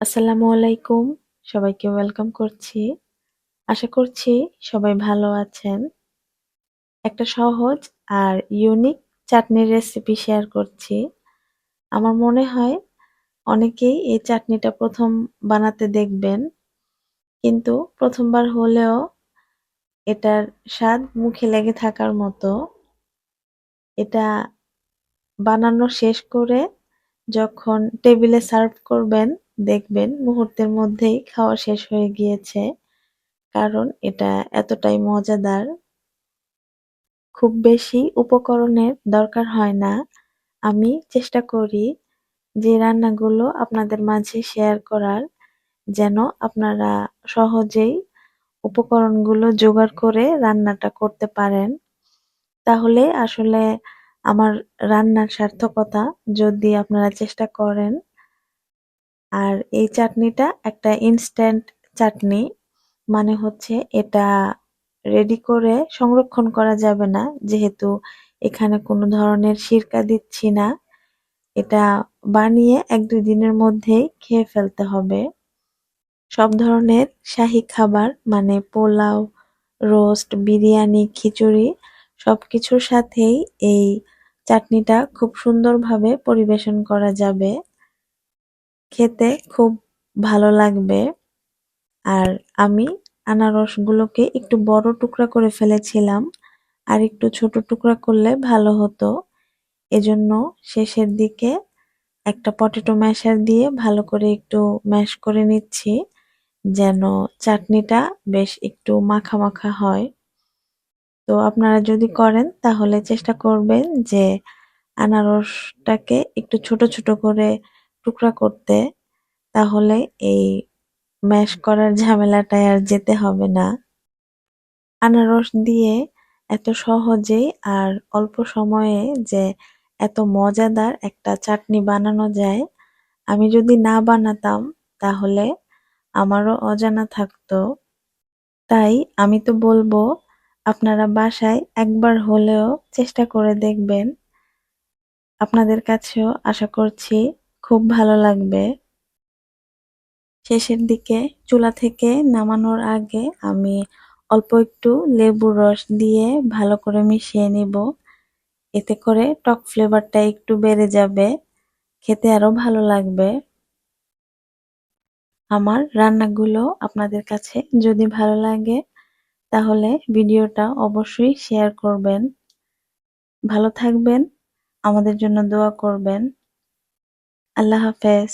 আসসালামু আলাইকুম। সবাইকে ওয়েলকাম করছি। আশা করছি সবাই ভালো আছেন। একটা সহজ আর ইউনিক চাটনির রেসিপি শেয়ার করছি। আমার মনে হয় অনেকেই এই চাটনিটা প্রথম বানাতে দেখবেন, কিন্তু প্রথমবার হলেও এটার স্বাদ মুখে লেগে থাকার মতো। এটা বানানো শেষ করে যখন টেবিলে সার্ভ করবেন দেখবেন মুহূর্তের মধ্যেই খাওয়া শেষ হয়ে গিয়েছে। কারণ এটা এতটাই মজাদার। খুব বেশি উপকরণের দরকার হয় না। আমি চেষ্টা করি যে রান্নাগুলো আপনাদের মাঝে শেয়ার করার, যেন আপনারা সহজেই উপকরণগুলো জোগাড় করে রান্নাটা করতে পারেন। তাহলে আসলে আমার রান্নার সার্থকতা যদি আপনারা চেষ্টা করেন আর এই চাটনিটা একটা ইনস্ট্যান্ট চাটনি মানে হচ্ছে এটা রেডি করে সংরক্ষণ করা যাবে না, যেহেতু এখানে কোনো ধরনের সিরকা দিচ্ছি না। এটা বানিয়ে এক দুই দিনের মধ্যেই খেয়ে ফেলতে হবে। সব ধরনের শাহি খাবার মানে পোলাও, রোস্ট, বিরিয়ানি, খিচুড়ি, সবকিছুর সাথেই এই চাটনিটা খুব সুন্দরভাবে পরিবেশন করা যাবে। খেতে খুব ভালো লাগবে। আর আমি আনারসগুলোকে একটু বড় টুকরা করে ফেলেছিলাম, আর একটু ছোট টুকরা করলে ভালো হতো। এজন্য শেষের দিকে একটা পটেটো ম্যাশার দিয়ে ভালো করে একটু ম্যাশ করে নিচ্ছি, যেন চাটনিটা বেশ একটু মাখা মাখা হয়। তো আপনারা যদি করেন, তাহলে চেষ্টা করবেন যে আনারসটাকে একটু ছোট ছোট করে টুকরা করতে, তাহলে এই ম্যাশ করার ঝামেলাটায় আর যেতে হবে না। আনারস দিয়ে এত সহজেই আর অল্প সময়ে যে এত মজাদার একটা চাটনি বানানো যায়, আমি যদি না বানাতাম, তাহলে আমারও অজানা থাকতো। তাই আমি তো বলব, আপনারা বাসায় একবার হলেও চেষ্টা করে দেখবেন। আপনাদের কাছেও আশা করছি খুব ভালো লাগবে। শেষের দিকে চুলা থেকে নামানোর আগে আমি অল্প একটু লেবুর রস দিয়ে ভালো করে মিশিয়ে নিব। এতে করে টক ফ্লেভারটা একটু বেড়ে যাবে। খেতে আরও ভালো লাগবে। আমার রান্নাগুলো আপনাদের কাছে যদি ভালো লাগে, তাহলে ভিডিওটা অবশ্যই শেয়ার করবেন। ভালো থাকবেন, আমাদের জন্য দোয়া করবেন। আল্লাহ হাফেজ।